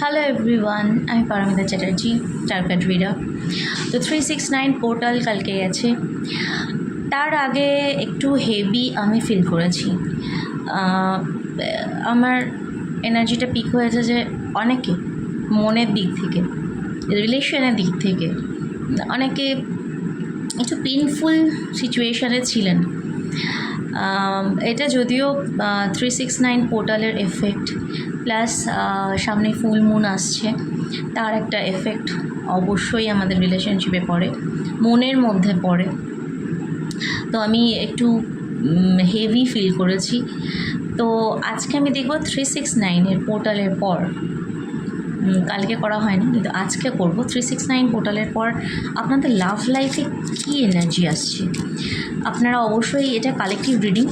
Hello everyone আমি Paramita Chatterjee tarot reader. তো three six nine portal কালকে গেছে। তার আগে একটু হেভি আমি ফিল করেছি। আমার এনার্জিটা পিক হয়েছে যে অনেকে মনের দিক থেকে রিলেশনের দিক থেকে, অনেকে একটু পেনফুল সিচুয়েশানে ছিলেন। এটা যদিও থ্রি সিক্স নাইন পোর্টালের এফেক্ট প্লাস সামনে ফুল মুন আসছে, তার একটা এফেক্ট অবশ্যই আমাদের রিলেশনশিপে পড়ে, মনের মধ্যে পড়ে। তো আমি একটু হেভি ফিল করেছি। তো আজকে আমি দেখব থ্রি সিক্স নাইনের পোর্টালের পর কালকে করা হয়নি, কিন্তু আজকে করব থ্রি সিক্স নাইন পোর্টালের পর আপনাদের লাভ লাইফে কী এনার্জি আসছে? আপনারা অবশ্যই এটা কালেকটিভ রিডিং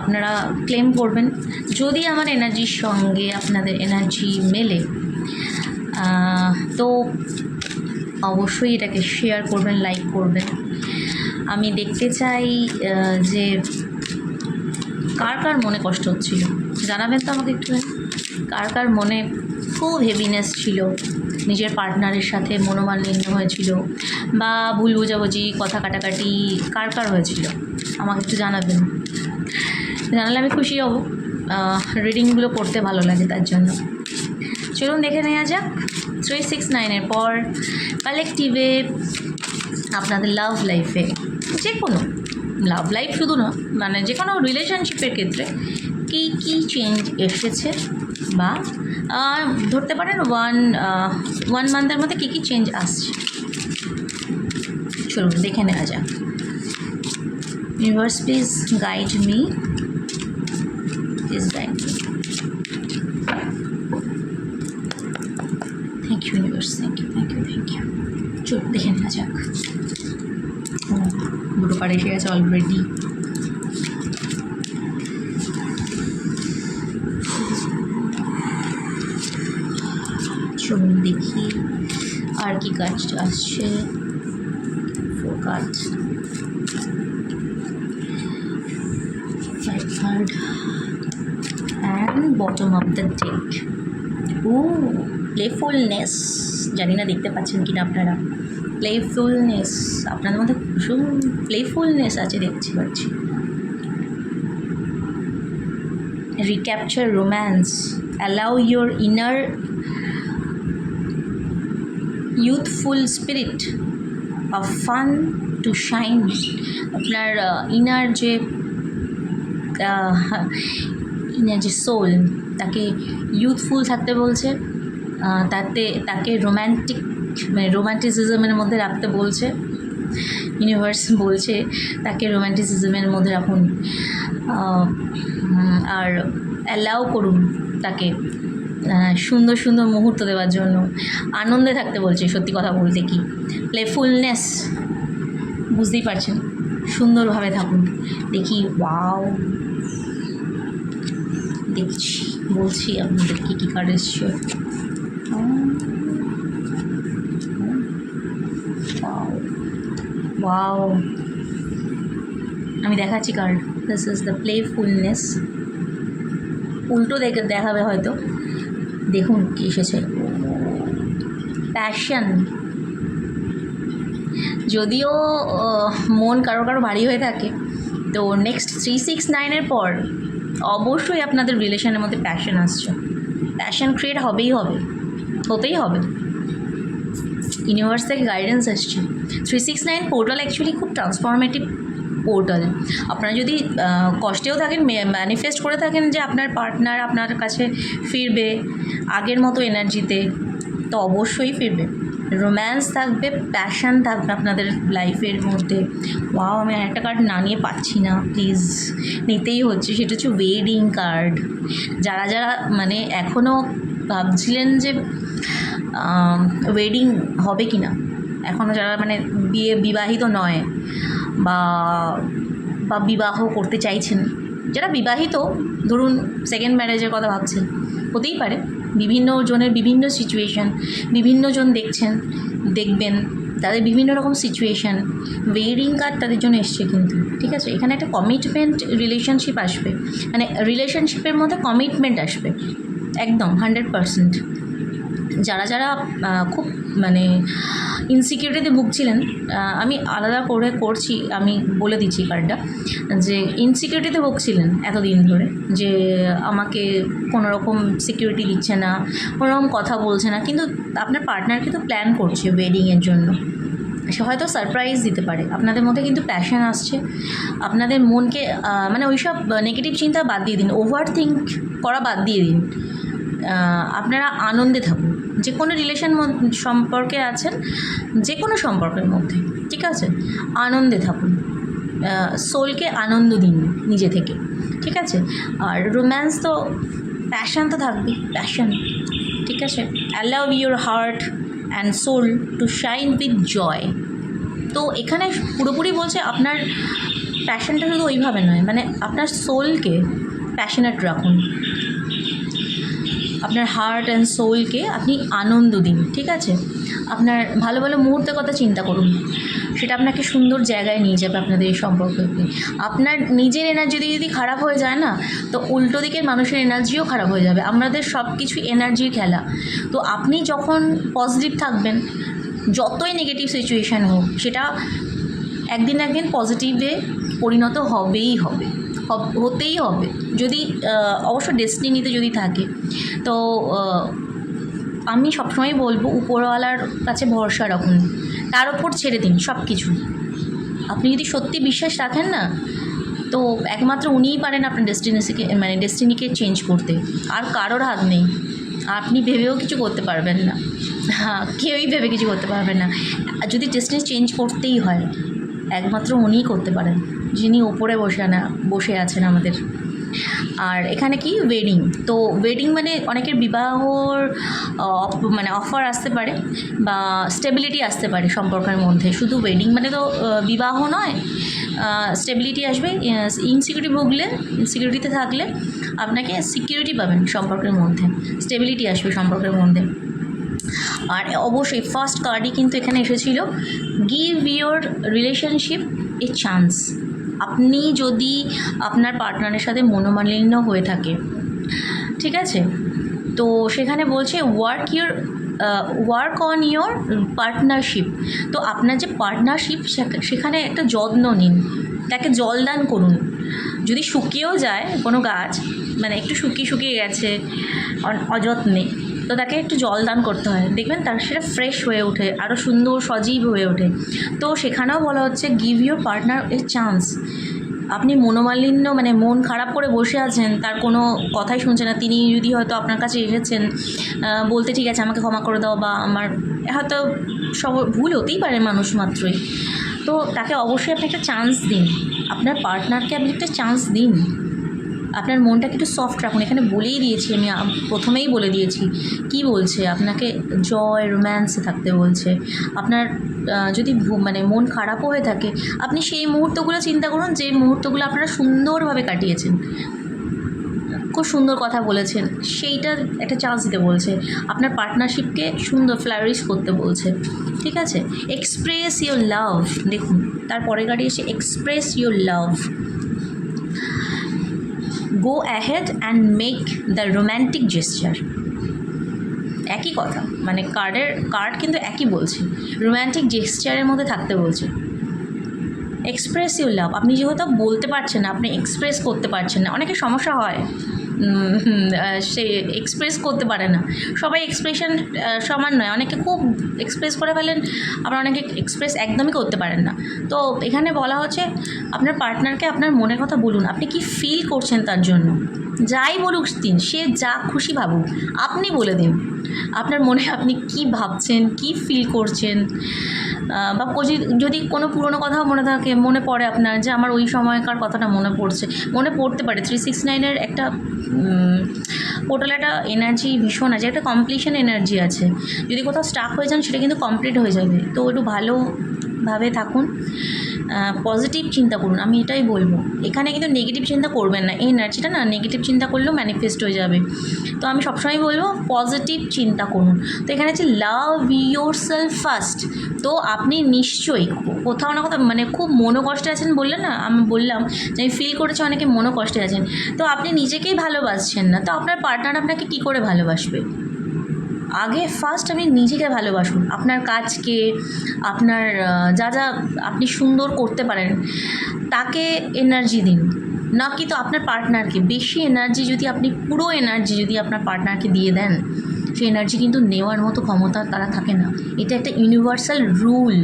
আপনারা ক্লেম করবেন। যদি আমার এনার্জির সঙ্গে আপনাদের এনার্জি মেলে তো অবশ্যই এটাকে শেয়ার করবেন লাইক করবেন। আমি দেখতে চাই যে কার কার মনে কষ্ট হচ্ছিল। জানাবেন তো আমাকে একটু কার কার মনে খুব হেভিনেস ছিল। নিজের পার্টনারের সাথে মনোমালিন্য হয়েছিল বা ভুল বোঝাবুঝি, কথা কাটাকাটি কার কার হয়েছিল? আমাকে একটু জানাবেন। জানালে আমি খুশি হব। রিডিংগুলো পড়তে ভালো লাগে তার জন্য। চলুন দেখে নেওয়া যাক। থ্রি সিক্স নাইনের পর কালেকটিভে আপনাদের লাভ লাইফে যে কোনো লাভ লাইফ শুধু না মানে যে কোনো রিলেশনশিপের ক্ষেত্রে কী কী চেঞ্জ এসেছে বা ধরতে পারেন ওয়ান ওয়ান মান্থের মধ্যে কী কী চেঞ্জ আসছে? চলুন দেখে নেওয়া যাক। Universe please guide me please guide me thank you universe thank you thank you thank you চলুন দেখে নেওয়া যাক। দুটো কার্ড এসে গেছে অলরেডি চলুন দেখি আর কি কাজ আসছে। Card five and bottom of the deck O playfulness জানি না দেখতে পাচ্ছেন কিনা আপনারা। প্লেফুলনেস আপনাদের মধ্যে ভীষণ প্লেফুলনেস আছে দেখছি। পাচ্ছি recapture romance allow your inner youthful spirit of fun to shine আপনার ইনার যে ইনার যে সোল তাকে ইউথফুল থাকতে বলছে তাতে, তাকে রোম্যান্টিক মানে রোম্যান্টিসিজমের মধ্যে রাখতে বলছে ইউনিভার্স বলছে, তাকে রোম্যান্টিসিজমের মধ্যে রাখুন আর অ্যালাউ করুন তাকে। সুন্দর সুন্দর মুহূর্ত দেওয়ার জন্য। আনন্দে থাকতে বলছে, সত্যি কথা বলতে কি। প্লেফুলনেস বুঝতেই পারছেন? সুন্দরভাবে থাকুন। দেখি ওয়াও দেখছি, বলছি আপনাদের কী কী কার্ড এসছে। ওয়াও আমি দেখাচ্ছি card this is the playfulness উল্টো দেখে দেখাবে হয়তো। দেখুন কী এসেছে। প্যাশন যদিও মন কারও কারও ভারী হয়ে থাকে, তো নেক্সট থ্রি সিক্স নাইনের পর অবশ্যই আপনাদের রিলেশনের মধ্যে প্যাশন আসছে। প্যাশন ক্রিয়েট হবেই হবে, হতেই হবে। ইউনিভার্স থেকে গাইডেন্স আসছে three six nine portal actually খুব ট্রান্সফরমেটিভ পোর্টাল আপনারা যদি কষ্টেও থাকেন ম্যানিফেস্ট করে থাকেন যে আপনার পার্টনার আপনার কাছে ফিরবে, আগের মতো এনার্জিতে তো অবশ্যই ফিরবে। রোম্যান্স থাকবে প্যাশন থাকবে আপনাদের লাইফের মধ্যে। ওয়াও আমি একটা কার্ড না নিয়ে পাচ্ছি না প্লিজ নিতেই হচ্ছে, সেটা হচ্ছে ওয়েডিং কার্ড যারা যারা মানে এখনও ভাবছিলেন যে ওয়েডিং হবে কি না এখনও যারা মানে বিয়ে বিবাহিত নয় বা বা বিবাহ করতে চাইছেন। যারা বিবাহিত, ধরুন সেকেন্ড ম্যারেজের কথা ভাবছেন, হতেই পারে। বিভিন্ন জনের বিভিন্ন সিচুয়েশান বিভিন্ন জন দেখছেন, দেখবেন, তাদের বিভিন্ন রকম সিচুয়েশান ওয়েডিং কার্ড তাদের জন্য এসছে কিন্তু, ঠিক আছে? এখানে একটা কমিটমেন্ট রিলেশনশিপ আসবে। মানে রিলেশনশিপের মধ্যে কমিটমেন্ট আসবে, একদম হান্ড্রেড পারসেন্ট যারা যারা খুব মানে ইনসিকিউরিটিতে ভুগছিলেন আমি আলাদা করে করছি, আমি বলে দিচ্ছি কার্ডটা যে ইনসিকিউরিটিতে ভুগছিলেন এতদিন ধরে, যে আমাকে কোনো রকম সিকিউরিটি দিচ্ছে না কোনো রকম কথা বলছে না, কিন্তু আপনার পার্টনারকে তো প্ল্যান করছে ওয়েডিংয়ের জন্য। সে হয়তো সারপ্রাইজ দিতে পারে, আপনাদের মধ্যে কিন্তু প্যাশন আসছে, আপনাদের মনকে মানে ওইসব নেগেটিভ চিন্তা বাদ দিয়ে দিন ওভার থিঙ্ক করা বাদ দিয়ে দিন আপনারা আনন্দে থাকুন। যে কোনো রিলেশন সম্পর্কে আছেন যে কোনো সম্পর্কের মধ্যে, ঠিক আছে? আনন্দে থাকুন। সোলকে আনন্দ দিন নিজে থেকে, ঠিক আছে? আর রোম্যান্স তো প্যাশন তো থাকবে প্যাশন ঠিক আছে? Allow your heart and soul to shine with joy তো এখানে পুরোপুরি বলছে আপনার প্যাশনটা শুধু ওইভাবে নয় মানে আপনার সোলকে প্যাশনেট রাখুন। আপনার হার্ট অ্যান্ড সোলকে আপনি আনন্দ দিন, ঠিক আছে? আপনার ভালো ভালো মুহূর্তের কথা চিন্তা করুন। সেটা আপনাকে সুন্দর জায়গায় নিয়ে যাবে আপনাদের এই সম্পর্ককে। আপনার নিজের এনার্জি যদি খারাপ হয়ে যায় না, তো উল্টো দিকের মানুষের এনার্জিও খারাপ হয়ে যাবে। আমাদের সব কিছু এনার্জির খেলা। তো আপনি যখন পজিটিভ থাকবেন, যতই নেগেটিভ সিচুয়েশান হোক, সেটা একদিন একদিন পজিটিভে পরিণত হবেই হবে হব- হতেই হবে। যদি অবশ্য ডেস্টিনিতে যদি থাকে, তো আমি সবসময় বলব উপরওয়ালার কাছে ভরসা রাখুন। তার ওপর ছেড়ে দিন সব কিছু আপনি যদি সত্যি বিশ্বাস রাখেন না, তো একমাত্র উনিই পারেন আপনার ডেস্টিনেসিকে মানে ডেস্টিনিকে চেঞ্জ করতে। আর কারোর হাত নেই। আপনি ভেবেও কিছু করতে পারবেন না। হ্যাঁ কেউই ভেবে কিছু করতে পারবেন না। যদি ডেস্টিনি চেঞ্জ করতেই হয়, একমাত্র উনিই করতে পারেন। যিনি ওপরে বসে না বসে আছেন আমাদের। আর এখানে কি? ওয়েডিং তো ওয়েডিং মানে অনেকের বিবাহর মানে অফার আসতে পারে বা স্টেবিলিটি আসতে পারে সম্পর্কের মধ্যে। শুধু ওয়েডিং মানে তো বিবাহ নয় স্টেবিলিটি আসবে। ইনসিকিউরিটি ভুগলে ইনসিকিউরিটিতে থাকলে আপনাকে সিকিউরিটি পাবেন সম্পর্কের মধ্যে। স্টেবিলিটি আসবে সম্পর্কের মধ্যে। আর অবশ্যই ফার্স্ট কার্ডই কিন্তু এখানে এসেছিল give your relationship a chance আপনি যদি আপনার পার্টনারের সাথে মনোমালিন্য হয়ে থাকে, ঠিক আছে? তো সেখানে বলছে work your work on your partnership তো আপনার যে পার্টনারশিপ সেখানে একটা যত্ন নিন। তাকে জল দান করুন। যদি শুকিয়েও যায় কোনো গাছ মানে একটু শুকিয়ে শুকিয়ে গেছে অযত্নে তো তাকে একটু জল দান করতে হয়। দেখবেন তার সেটা ফ্রেশ হয়ে ওঠে আরও সুন্দর সজীব হয়ে ওঠে। তো সেখানেও বলা হচ্ছে give your partner a chance আপনি মনোমালিন্য মানে মন খারাপ করে বসে আছেন, তার কোনো কথাই শুনছে না। তিনি যদি হয়তো আপনার কাছে এসেছেন বলতে ঠিক আছে, আমাকে ক্ষমা করে দাও বা আমার, হয়তো সব ভুল হতেই পারে মানুষ মাত্রই। তো তাকে অবশ্যই আপনি একটা চান্স দিন। আপনার পার্টনারকে আপনি একটা চান্স দিন। আপনার মনটাকে একটু সফট রাখুন। এখানে বলেই দিয়েছি, আমি প্রথমেই বলে দিয়েছি। কি বলছে? আপনাকে জয় রোম্যান্সে থাকতে বলছে। আপনার যদি মানে মন খারাপও হয়ে থাকে, আপনি সেই মুহূর্তগুলো চিন্তা করুন, যে মুহূর্তগুলো আপনারা সুন্দরভাবে কাটিয়েছেন। খুব সুন্দর কথা বলেছেন। সেইটার একটা চান্স দিতে বলছে। আপনার পার্টনারশিপকে সুন্দর ফ্লারিশ করতে বলছে। ঠিক আছে? এক্সপ্রেস ইউর লাভ দেখুন তারপরে গাড়ি এসে express your love go ahead and make the romantic gesture একই কথা। মানে কার্ডের কার্ড কিন্তু একই বলছে। রোম্যান্টিক জেস্টারের মধ্যে থাকতে বলছে। এক্সপ্রেস ইউ লাভ আপনি যেহেতু বলতে পারছেন না, আপনি এক্সপ্রেস করতে পারছেন না অনেকের সমস্যা হয়। সে এক্সপ্রেস করতে পারে না। সবাই এক্সপ্রেশন সমান নয়। অনেকে খুব এক্সপ্রেস করে ফেলেন, আবার অনেকে এক্সপ্রেস একদমই করতে পারেন না। তো এখানে বলা হচ্ছে, আপনার পার্টনারকে আপনার মনের কথা বলুন। আপনি কি ফিল করছেন তার জন্য? যাই বলুক দিন, সে যা খুশি ভাবুক, আপনি বলে দিন। আপনার মনে আপনি কি ভাবছেন, কি ফিল করছেন? বা যদি কোনো পুরনো কথাও মনে থাকে, মনে পড়ে আপনার যে আমার ওই সময়কার কথাটা মনে পড়ছে, মনে পড়তে পারে। থ্রি সিক্স নাইনের একটা পোর্টালে একটা এনার্জি ভীষণ আছে, একটা কমপ্লিশন এনার্জি আছে। যদি কোথাও স্টাক হয়ে যান, সেটা কিন্তু কমপ্লিট হয়ে যাবে। তো একটু ভালোভাবে থাকুন। পজিটিভ চিন্তা করুন, আমি এটাই বলব। এখানে কিন্তু নেগেটিভ চিন্তা করবেন না। এই এনার্জিটা না নেগেটিভ চিন্তা করলেও ম্যানিফেস্ট হয়ে যাবে। তো আমি সবসময় বলব পজিটিভ চিন্তা করুন। তো এখানে হচ্ছে লাভ ইয়োর সেলফ ফার্স্ট তো আপনি নিশ্চয়ই কোথাও না কোথাও মানে খুব মনোকষ্টে আছেন বললেন না, আমি বললাম যে, আমি ফিল করেছি অনেকে মনোকষ্টে আছেন। তো আপনি নিজেকেই ভালোবাসছেন না, তো আপনার পার্টনার আপনাকে কী করে ভালোবাসবে? আগে ফার্স্ট আপনি নিজেকে ভালোবাসুন। আপনার কাজকে, আপনার যা যা আপনি সুন্দর করতে পারেন, তাকে এনার্জি দিন। না কি তো আপনার পার্টনারকে বেশি এনার্জি যদি আপনি, পুরো এনার্জি যদি আপনার পার্টনারকে দিয়ে দেন, সেই এনার্জি কিন্তু নেওয়ার মতো ক্ষমতা তারা থাকে না। এটা একটা ইউনিভার্সাল রুল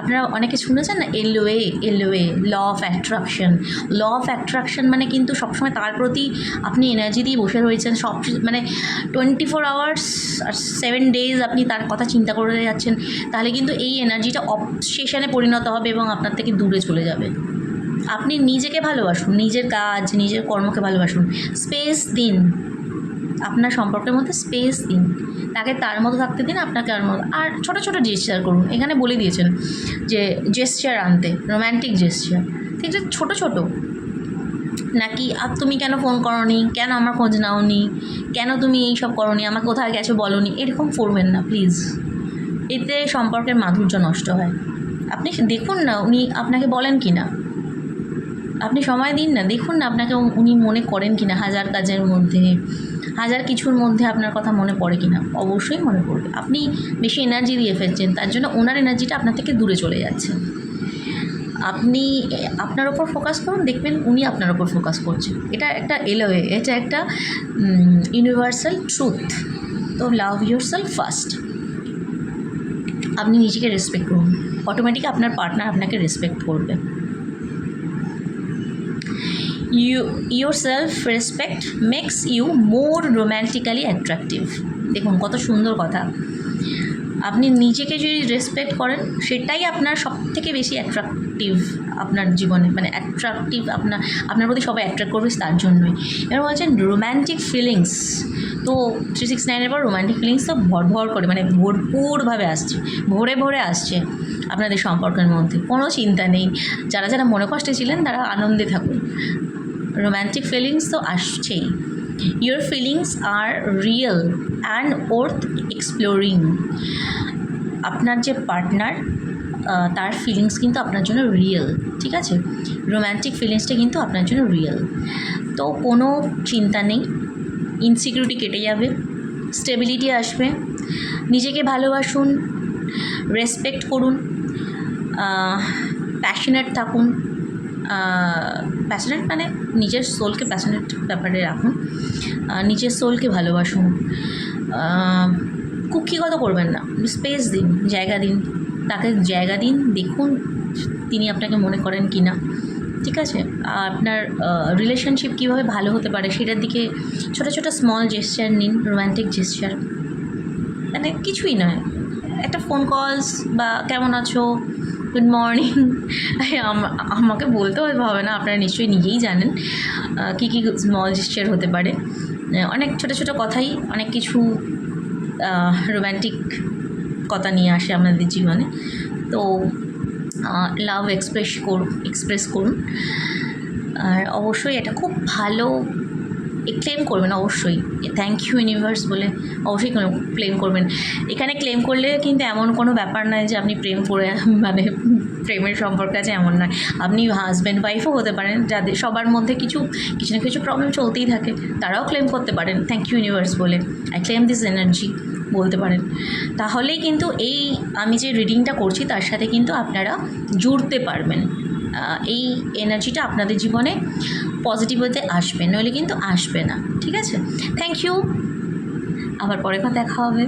আপনারা অনেকে শুনেছেন না always always law of attraction law of attraction মানে কিন্তু সবসময় তার প্রতি আপনি এনার্জি দিয়ে বসে রয়েছেন, সব মানে টোয়েন্টি ফোর আওয়ার্স আর সেভেন ডেজ আপনি তার কথা চিন্তা করে যাচ্ছেন, তাহলে কিন্তু এই এনার্জিটা অবসেশনে পরিণত হবে এবং আপনার থেকে দূরে চলে যাবে। আপনি নিজেকে ভালোবাসুন, নিজের কাজ, নিজের কর্মকে ভালোবাসুন। স্পেস দিন। আপনার সম্পর্কের মধ্যে স্পেস দিন। তাকে তার মতো থাকতে দিন, আপনাকে আর মতো আর ছোটো ছোটো জেস্চার করুন। এখানে বলে দিয়েছেন যে জেস্চার আনতে রোম্যান্টিক জেস্চার ঠিক আছে, ছোটো ছোটো। নাকি আর তুমি কেন ফোন করনি? কেন আমার খোঁজ নাওনি? কেন তুমি এই সব করনি? আমাকে কোথায় গেছো বলনি? এরকম করবেন না প্লিজ এতে সম্পর্কের মাধুর্য নষ্ট হয়। আপনি দেখুন না উনি আপনাকে বলেন কি না আপনি সময় দিন না, দেখুন না আপনাকে উনি মনে করেন কি না হাজার কাজের মধ্যে। হাজার কিছুর মধ্যে আপনার কথা মনে পড়ে কি না অবশ্যই মনে পড়বে। আপনি বেশি এনার্জি দিয়ে ফেলছেন, তার জন্য ওনার এনার্জিটা আপনার থেকে দূরে চলে যাচ্ছে। আপনি, আপনার ওপর ফোকাস করুন, দেখবেন উনি আপনার ওপর ফোকাস করছে। এটা একটা এলোয়ে, এটা একটা ইউনিভার্সাল ট্রুথ তো লাভ ইউর সেলফ ফার্স্ট আপনি নিজেকে রেসপেক্ট করুন। অটোমেটিক আপনার পার্টনার আপনাকে রেসপেক্ট করবে। You your self respect makes you more romantically attractive দেখুন, কত সুন্দর কথা। আপনি নিজেকে যদি রেসপেক্ট করেন, সেটাই আপনার সব থেকে বেশি অ্যাট্রাকটিভ আপনার জীবনে। মানে অ্যাট্রাকটিভ আপনার আপনার প্রতি সবাই অ্যাট্রাক্ট করবে তার জন্যই। এবার বলছেন রোম্যান্টিক ফিলিংস তো থ্রি সিক্স নাইনের পর রোম্যান্টিক ফিলিংস তো ভর ভর করে মানে ভরপুরভাবে আসছে, ভরে ভরে আসছে আপনাদের সম্পর্কের মধ্যে। কোনো চিন্তা নেই। যারা যারা মনে কষ্টে ছিলেন, তারা আনন্দে থাকুন। রোম্যান্টিক ফিলিংস তো আসছেই। Your feelings are real and worth exploring আপনার যে পার্টনার তার ফিলিংস কিন্তু আপনার জন্য রিয়েল ঠিক আছে? রোম্যান্টিক ফিলিংসটা কিন্তু আপনার জন্য রিয়েল তো কোনো চিন্তা নেই ইনসিকিউরিটি কেটে যাবে স্টেবিলিটি আসবে, নিজেকে ভালোবাসুন রেসপেক্ট করুন প্যাশনেট থাকুন প্যাশনেট মানে নিজের সোলকে প্যাশনেট ব্যাপারে রাখুন। নিজের সোলকে ভালোবাসুন। কুক্ষিগত করবেন না। স্পেস দিন, জায়গা দিন। তাকে জায়গা দিন, দেখুন তিনি আপনাকে মনে করেন কি না ঠিক আছে? আপনার রিলেশনশিপ কীভাবে ভালো হতে পারে সেটার দিকে ছোটো ছোটো স্মল জেস্চার নিন রোম্যান্টিক জেস্চার মানে কিছুই নয়। একটা ফোন কলস বা কেমন আছো গুড মর্নিং আমাকে বলতে হবে না, আপনারা নিশ্চয়ই নিজেই জানেন কী কী স্মল জেস্চার হতে পারে। অনেক ছোটো ছোটো কথাই, অনেক কিছু রোম্যান্টিক কথা নিয়ে আসে আমাদের জীবনে। তো লাভ এক্সপ্রেস করুন এক্সপ্রেস করুন। আর অবশ্যই এটা খুব ভালো ক্লেম করবেন অবশ্যই। থ্যাংক ইউ ইউনিভার্স বলে অবশ্যই ক্লেম করবেন। এখানে ক্লেম করলে কিন্তু এমন কোনো ব্যাপার নয় যে আপনি প্রেম করে মানে প্রেমের সম্পর্ক আছে এমন নয়। আপনি হাজব্যান্ড ওয়াইফও হতে পারেন, যাদের সবার মধ্যে কিছু কিছু না কিছু প্রবলেম চলতেই থাকে, তারাও ক্লেম করতে পারেন। থ্যাংক ইউ ইউনিভার্স বলে। আই ক্লেম দিস এনার্জি বলতে পারেন। তাহলেই কিন্তু এই আমি যে রিডিংটা করছি, তার সাথে কিন্তু আপনারা জুড়তে পারবেন। এই এনার্জিটা আপনাদের জীবনে পজিটিভ হতে আসবে, নইলে কিন্তু আসবে না, ঠিক আছে? থ্যাংক ইউ আবার পরে দেখা হবে।